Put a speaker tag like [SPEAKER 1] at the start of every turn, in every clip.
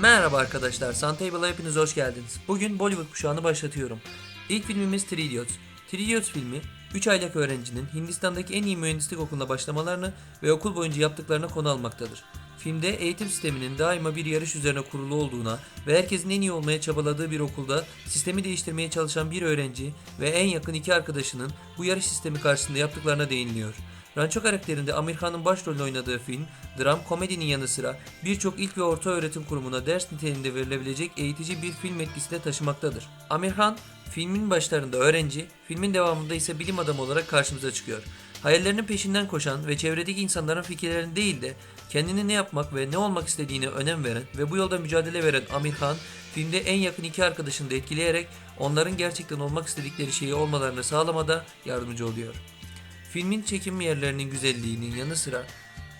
[SPEAKER 1] Merhaba arkadaşlar, Suntable'a hepiniz hoş geldiniz. Bugün Bollywood kuşağını başlatıyorum. İlk filmimiz Three Idiots. Three Idiots filmi, 3 aylık öğrencinin Hindistan'daki en iyi mühendislik okuluna başlamalarını ve okul boyunca yaptıklarını konu almaktadır. Filmde eğitim sisteminin daima bir yarış üzerine kurulu olduğuna ve herkesin en iyi olmaya çabaladığı bir okulda sistemi değiştirmeye çalışan bir öğrenci ve en yakın iki arkadaşının bu yarış sistemi karşısında yaptıklarına değiniliyor. Rancho karakterinde Amir Khan'ın başrolünü oynadığı film, dram komedinin yanı sıra birçok ilk ve orta öğretim kurumuna ders niteliğinde verilebilecek eğitici bir film etkisi de taşımaktadır. Amir Khan, filmin başlarında öğrenci, filmin devamında ise bilim adamı olarak karşımıza çıkıyor. Hayallerinin peşinden koşan ve çevredeki insanların fikirlerini değil de kendini ne yapmak ve ne olmak istediğine önem veren ve bu yolda mücadele veren Amir Khan, filmde en yakın iki arkadaşını da etkileyerek onların gerçekten olmak istedikleri şeyi olmalarını sağlamada yardımcı oluyor. Filmin çekim yerlerinin güzelliğinin yanı sıra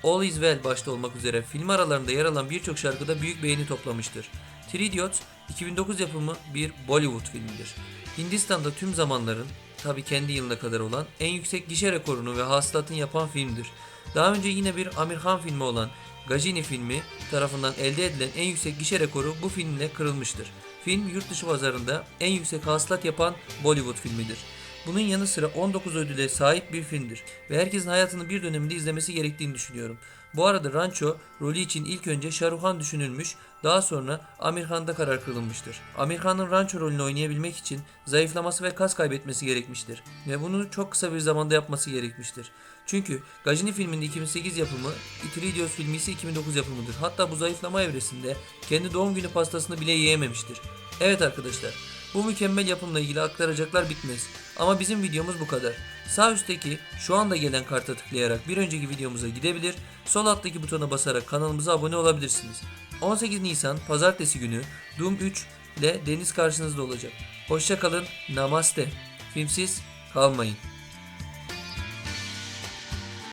[SPEAKER 1] All Is Well başta olmak üzere film aralarında yer alan birçok şarkıda büyük beğeni toplamıştır. Three Idiots 2009 yapımı bir Bollywood filmidir. Hindistan'da tüm zamanların tabi kendi yılına kadar olan en yüksek gişe rekorunu ve hasılatını yapan filmdir. Daha önce yine bir Amir Khan filmi olan Gajini filmi tarafından elde edilen en yüksek gişe rekoru bu filmle kırılmıştır. Film yurt dışı pazarında en yüksek hasılat yapan Bollywood filmidir. Bunun yanı sıra 19 ödüle sahip bir filmdir ve herkesin hayatının bir döneminde izlemesi gerektiğini düşünüyorum. Bu arada Rancho rolü için ilk önce Shahrukh Khan düşünülmüş, daha sonra Amir Khan'da karar kılınmıştır. Amir Khan'ın Rancho rolünü oynayabilmek için zayıflaması ve kas kaybetmesi gerekmiştir ve bunu çok kısa bir zamanda yapması gerekmiştir. Çünkü Gajini filminde 2008 yapımı, Three Idiots filmi ise 2009 yapımıdır. Hatta bu zayıflama evresinde kendi doğum günü pastasını bile yiyememiştir. Evet arkadaşlar, bu mükemmel yapımla ilgili aktaracaklar bitmez. Ama bizim videomuz bu kadar. Sağ üstteki şu anda gelen karta tıklayarak bir önceki videomuza gidebilir, sol alttaki butona basarak kanalımıza abone olabilirsiniz. 18 Nisan Pazartesi günü Doom 3 ile Deniz karşınızda olacak. Hoşçakalın, namaste. Filmsiz kalmayın.